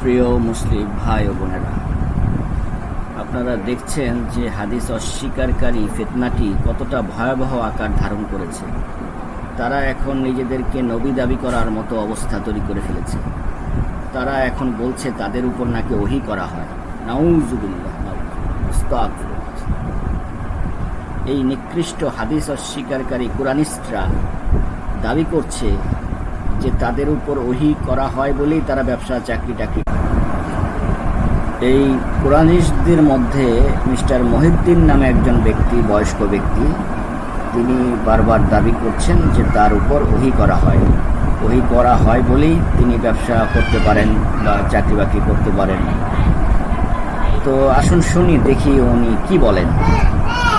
প্রিয় মুসলিম ভাই ও বোনেরা, আপনারা দেখছেন যে হাদিস অস্বীকারী ফেতনাটি কতটা ভয়াবহ আকার ধারণ করেছে। তারা এখন নিজেদেরকে নবী দাবি করার মতো অবস্থা তৈরি করে ফেলেছে। তারা এখন বলছে তাদের উপর নাকি ওহি করা হয়। নাউজুবিল্লাহ। এই নিকৃষ্ট হাদিস অস্বীকারী কোরআনিস্টরা দাবি করছে যে তাদের উপর ওহি করা হয় বলেই তারা ব্যবসা চাকরি টাকরি এই কোরআনিস্টদের মধ্যে মিস্টার মহিউদ্দিন নামে একজন ব্যক্তি বয়স্ক ব্যক্তি তিনি বারবার দাবি করছেন যে তার উপর ওহি করা হয়। ওহি করা হয় বলেই তিনি ব্যবসা করতে পারেন বা চাকরি বাকরি করতে পারেন। তো আসুন শুনি দেখি উনি কি বলেন।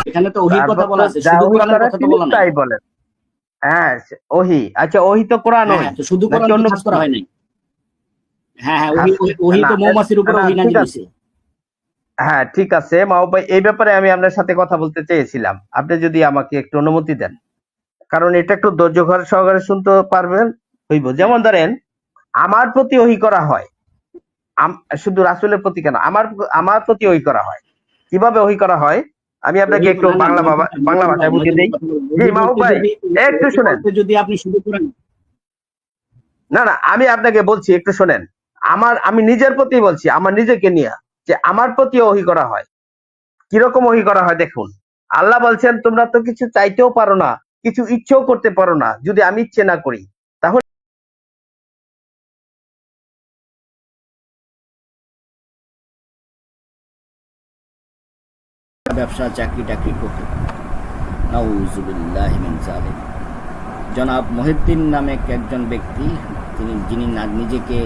এখানে তো ওহির কথা বলা আছে শুধু কোরআনের কথা তো বলা নাই। তাই বলেন। হ্যাঁ ওহি। আচ্ছা ওহি তো কোরআন ওহি। হ্যাঁ, তো শুধু কোরআন অন্য কাজ করা হয় নাই? হ্যাঁ হ্যাঁ ওহি ওহি- ওহি তো মৌমাছির উপর ওহি নাজিল। হয়েছে। হ্যাঁ ঠিক আছে ভাই এই ব্যাপারে আমি আপনার সাথে কথা বলতে চেয়েছিলাম। আপনি যদি আমাকে একটু অনুমতি দেন। কারণ এটা একটু ধৈর্য ঘর সহকারে শুনতে পারবেন হইব। যেমন ধরেন আমার প্রতি ওহি করা হয়। শুধু রাসুলের প্রতি কেন? আমার আমার প্রতি ওহি করা হয়। কীভাবে ওহি করা হয়? আমি আপনাকে একটু বাংলা বাবা বাংলা ভাষায় বুঝিয়ে দিই। জি, মাহবুব ভাই, একটু শুনেন। যদি আপনি শুধু কোরআন না না আমি আপনাকে বলছি একটু শোনেন। আমার আমি নিজের প্রতি বলছি আমার নিজেকে নিয়ে যে আমার প্রতি ওহি করা হয়। কীরকম ওহি করা হয় দেখুন। আল্লাহ বলছেন তোমরা তো কিছু চাইতেও পারো না কিছু ইচ্ছেও করতে পারো না যদি আমি ইচ্ছে না করি। ব্যবসা, চাকরি টাকরি করতে জালিম জনাব মহিউদ্দিন নামে একজন ব্যক্তি, তিনি, যিনি নিজেকে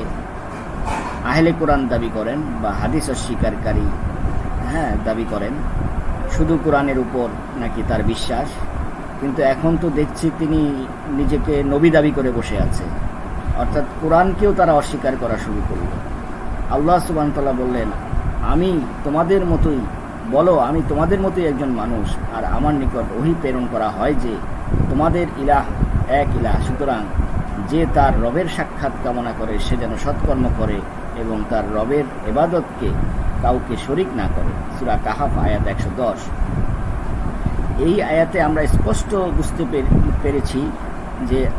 আহলে কোরআন দাবি করেন বা হাদিস অস্বীকারী হ্যাঁ দাবি করেন। শুধু কোরআনের উপর নাকি তার বিশ্বাস। কিন্তু এখন তো দেখছি তিনি নিজেকে নবী দাবি করে বসে আছে। অর্থাৎ কোরআনকেও তারা অস্বীকার করা শুরু করল। আল্লাহ সুবাহতাল্লাহ বললেন, আমি তোমাদের মতোই বলো, আমি তোমাদের মতোই একজন মানুষ, আর আমার নিকট ওহি প্রেরণ করা হয় যে, তোমাদের ইলাহ এক ইলাহ। সুতরাং যে তার রবের সাক্ষাৎ কামনা করে, সে যেন সৎকর্ম করে এবং তার রবের এবাদতকে কাউকে শরিক না করে। সুরা কাহাফ, আয়াত একশো দশ। এই আয়াতে আমরা স্পষ্ট বুঝতে পেরে- পেরেছি যে